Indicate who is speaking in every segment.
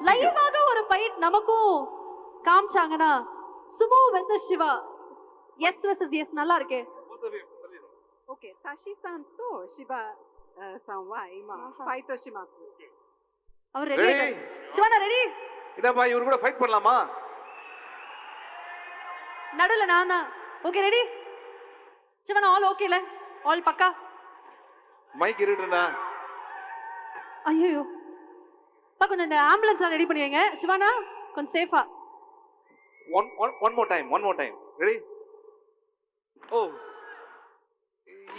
Speaker 1: லைவாக ஒரு ஃபைட் நமக்கும் காமிச்சாங்கன்னா sumo versus Shiva. S versus S நல்லா இருக்கு.
Speaker 2: ஓகே
Speaker 1: தஷி சான்
Speaker 2: தோ சிவா சான் வா இமா ஃபைட் தோஷிமாசு
Speaker 1: அவர் ரெடி சிவானா ரெடி
Speaker 3: இதப்பா இவர் கூட ஃபைட் பண்ணலாமா?
Speaker 1: நடுல நான்? ஓகே ரெடி சிவனா ஆல் ஓகேல ஆல் பக்கா?
Speaker 3: மைக் இருடுனா
Speaker 1: ஐயோ பா கொஞ்சம் இந்த ஆம்புலன்ஸ் ரெடி பண்ணிடுங்க சிவானா கொஞ்சம் சேஃபா
Speaker 3: one one one more time one more time ready oh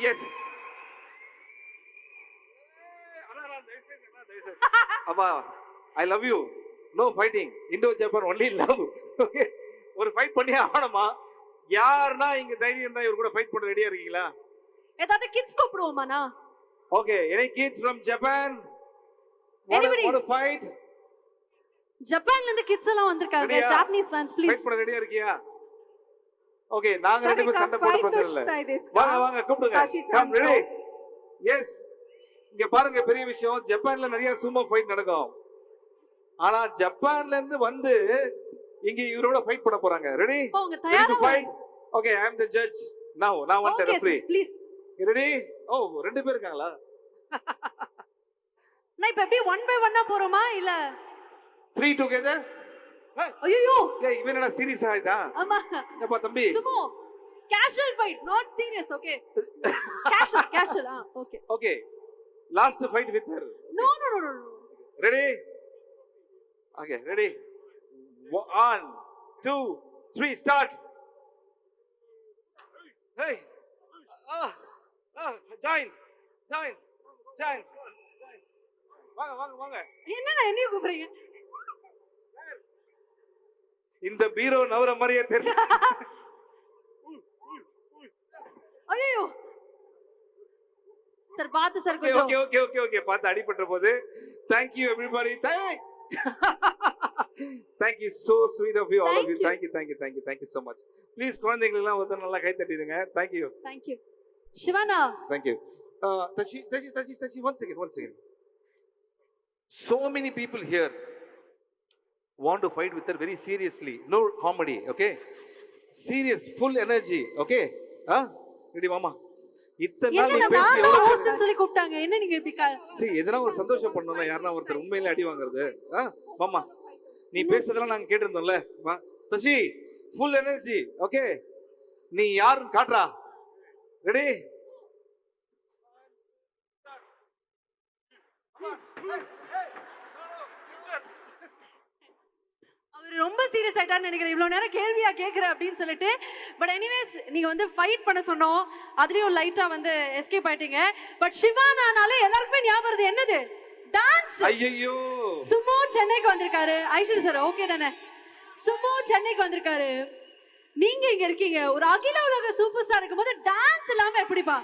Speaker 3: yes அப்பா I love you no fighting Indo Japan only love okay ஒரு ஃபைட் பண்ணி ஆகணுமா? யாருன்னா இங்க தைரியம் தான் இவர் கூட ஃபைட் பண்ண ரெடியா இருக்கீங்களா?
Speaker 1: ஏதாவது kids கூப்பிடுவோமாண்ணா?
Speaker 3: Okay any kids from Japan
Speaker 1: Anybody?
Speaker 3: Want to fight?
Speaker 1: ஜப்பான்ல இருந்து கிட்ஸ் எல்லாம் வந்திருக்காங்க. ஜாப்பனீஸ் ஃபேன்ஸ் ப்ளீஸ்
Speaker 3: ஃபைட் பண்ண ரெடியா இருக்கியா? ஓகே நாங்க ரெண்டு பேரும் சண்டை போட பிரச்சனை இல்ல. வாங்க வாங்க கூப்பிடுங்க. கம் ரெடி எஸ் இங்க பாருங்க பெரிய விஷயம். ஜப்பான்ல நிறைய சுமோ ஃபைட் நடக்கும். ஆனா ஜப்பான்ல இருந்து வந்து இங்க இவரோட ஃபைட் பண்ண போறாங்க. ரெடி போங்க
Speaker 1: தயாரா?
Speaker 3: Fight okay I am the judge now நான்
Speaker 1: want
Speaker 3: the
Speaker 1: please
Speaker 3: ready oh ரெண்டு பேர் இருக்காங்களா?
Speaker 1: நான் இப்போ எப்படி ஒன் பை ஒன்னா போறோமா இல்ல
Speaker 3: த்ரீ டுகெதர்
Speaker 1: ஐயோ
Speaker 3: ஏய் இவன் என்ன சீரியஸ் ஆயிட்டா
Speaker 1: ஆமா
Speaker 3: ஏப்பா தம்பி
Speaker 1: sumo casual fight not serious okay casual casual ah okay
Speaker 3: okay last fight with her
Speaker 1: no no no no
Speaker 3: Ready? Okay, ready? One, two, three, start. Hey! Ah! Ah! Join! Join! Join! வாங்க வாங்க வாங்க.
Speaker 1: என்னண்ணா என்னைய கூப்பிடுறீங்க?
Speaker 3: இந்த பீரோ நவர மாதிரியே தெரியல
Speaker 1: ஐயோ சார் பார்த்து சார்
Speaker 3: ஓகே
Speaker 1: கொஞ்சம்.
Speaker 3: ஓகே ஓகே ஓகே ஓகே பார்த்து அடிபட்ட போது thank you everybody thank thank you so sweet of you all of you.
Speaker 1: Thank you
Speaker 3: thank you thank you thank you so much. Please குழந்தைங்களெல்லாம் வந்து நல்லா கை தட்டிடுங்க. Thank you
Speaker 1: thank you சிவானா
Speaker 3: you. Uh, Tashi, Tashi, Tashi, Tashi, one second, one second. So many people here want to fight with her very seriously. No comedy, okay? Serious, full energy, okay? Huh? Ready, mama? இத்தனை நாள் நீ பேசி எவ்வளவு
Speaker 1: சொல்லி கூப்பிட்டாங்க என்ன நீங்க இப்படி க-
Speaker 3: சரி எதனா ஒரு சந்தோஷம் பண்ணணும் யாருன்னா ஒருத்தர் உண்மையில அடி வாங்குறது ஆ மாமா நீ பேசுறதெல்லாம் நாங்க கேட்டிருந்தோம்ல வா தஷி ஃபுல் எனர்ஜி ஓகே நீ யாருன்னு காட்டுறா ரெடி
Speaker 1: ரொம்ப சீரியஸ் ஆயிட்டான்னு நினைக்கிறேன். இவ்வளவு நேரம் கேள்வியா கேக்குற அப்படின்னு சொல்லிட்டு. பட் எனிவேஸ் நீங்க வந்து ஃபைட் பண்ண சொன்னோம். அதுலயும் லைட்டா வந்து எஸ்கேப் ஆயிட்டீங்க. பட் சிவானானாலே எல்லாருக்குமே ஞாபகம் என்னது? டான்ஸ்
Speaker 3: ஐயோ
Speaker 1: சுமோ சென்னைக்கு வந்திருக்காரு. ஐஸ்வர்யா சார் ஓகே தானே? சுமோ சென்னைக்கு வந்திருக்காரு. நீங்க இங்க இருக்கீங்க. ஒரு அகில உலக சூப்பர் ஸ்டார் இருக்கும்போது டான்ஸ் இல்லாம எப்படிப்பா?